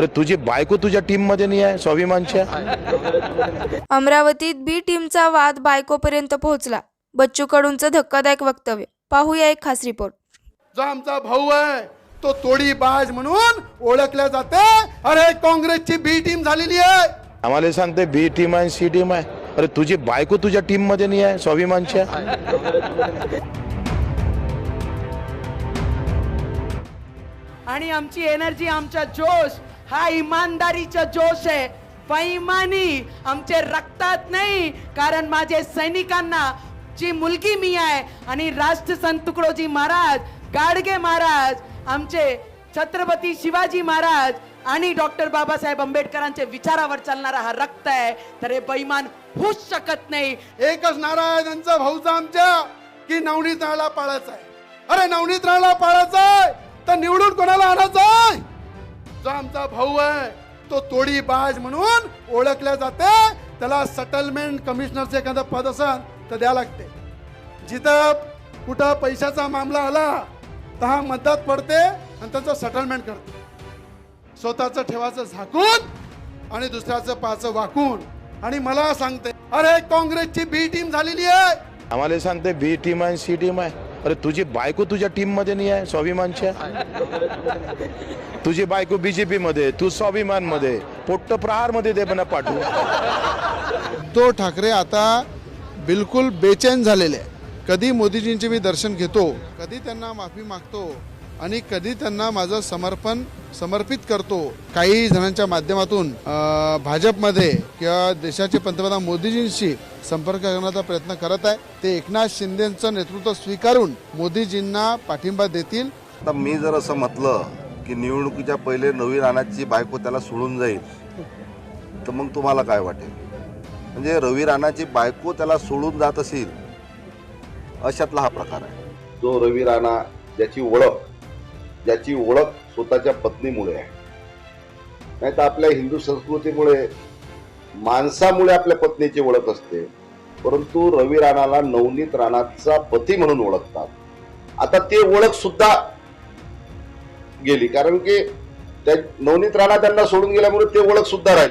अरे तुझी बायको तुझ्या टीममध्ये नाही आहे स्वाभिमानच्या अमरावतीत बी टीमचा वाद बायकोपर्यंत पोहोचला. बच्चू कडूंचं धक्कादायक वक्तव्य. पाहूया एक खास रिपोर्ट जो आमचा भाऊ आहे तो तोडी बाज म्हणून ओळखल्या जाते. अरे काँग्रेसची बी टीम झालेली आहे. आम्हाला सांगते बी टीम आहे सी टीम आहे. अरे तुझी बायको तुझ्या टीममध्ये नाही आहे स्वाभिमानच्या आणि आमची एनर्जी आमचा जोश हा इमानदारीचा जोश आहे. बैमानी आमचे रक्तात नाही कारण माझे सैनिकांना ची मुलगी मी आहे आणि राष्ट्रसंत तुकडोजी महाराज गाडगे महाराज आमचे छत्रपती शिवाजी महाराज आणि डॉक्टर बाबासाहेब आंबेडकरांच्या विचारावर चालणारा हा रक्त आहे. तर हे बैमान होऊच शकत नाही. एकच नारा आहे त्यांचा भाऊचा आमच्या की नवनीत राहायला पाळायचा आहे. अरे नवनीत राहायला पाळायचा आहे तर निवडून कोणाला आणायचं? जो आमचा भाऊ आहे तो तोडी बाज म्हणून ओळखल्या जाते. त्याला सेटलमेंट कमिशनरचं एखादं पद असेल तर द्या लागते. जिथं कुठं पैशाचा मामला आला तर हा मदत पडते आणि त्याचं सेटलमेंट करते. स्वतःचं ठेवायचं झाकून आणि दुसऱ्याचं पाचं वाकून. आणि मला सांगते अरे काँग्रेसची बी टीम झालेली आहे. आम्हाला सांगते बी टीम आहे सी टीम आहे. अरे तुझी बायको तुझ्या टीममध्ये नाही आहे स्वाभिमानच्या तुझी बायको बीजेपी मध्ये तू स्वाभिमानमध्ये पोट्ट प्रहारमध्ये दे म्हणा पाठवू. उद्धव ठाकरे आता बिलकुल बेचैन झालेले आहे. कधी मोदीजींचे मी दर्शन घेतो कधी त्यांना माफी मागतो आणि कधी त्यांना माझं समर्पण समर्पित करतो काही जणांच्या माध्यमातून भाजपमध्ये किंवा देशाचे पंतप्रधान मोदीजींशी संपर्क करण्याचा प्रयत्न करत आहे. ते एकनाथ शिंदेचं नेतृत्व स्वीकारून मोदीजींना पाठिंबा देतील. आता मी जर असं म्हटलं की निवडणुकीच्या पहिले नवीन राणाची बायको त्याला सोडून जाईल तर मग तुम्हाला काय वाटेल? म्हणजे रवी राणाची बायको त्याला सोडून जात असेल अशातला हा प्रकार आहे. जो रवी राणा ज्याची ओळख ज्याची ओळख स्वतःच्या पत्नीमुळे आहे. नाही तर आपल्या हिंदू संस्कृतीमुळे माणसामुळे आपल्या पत्नीची ओळख असते. परंतु रवी राणाला नवनीत राणाचा पती म्हणून ओळखतात. आता ती ओळख सुद्धा गेली कारण की त्या नवनीत राणा त्यांना सोडून गेल्यामुळे ते ओळख सुद्धा राहिली.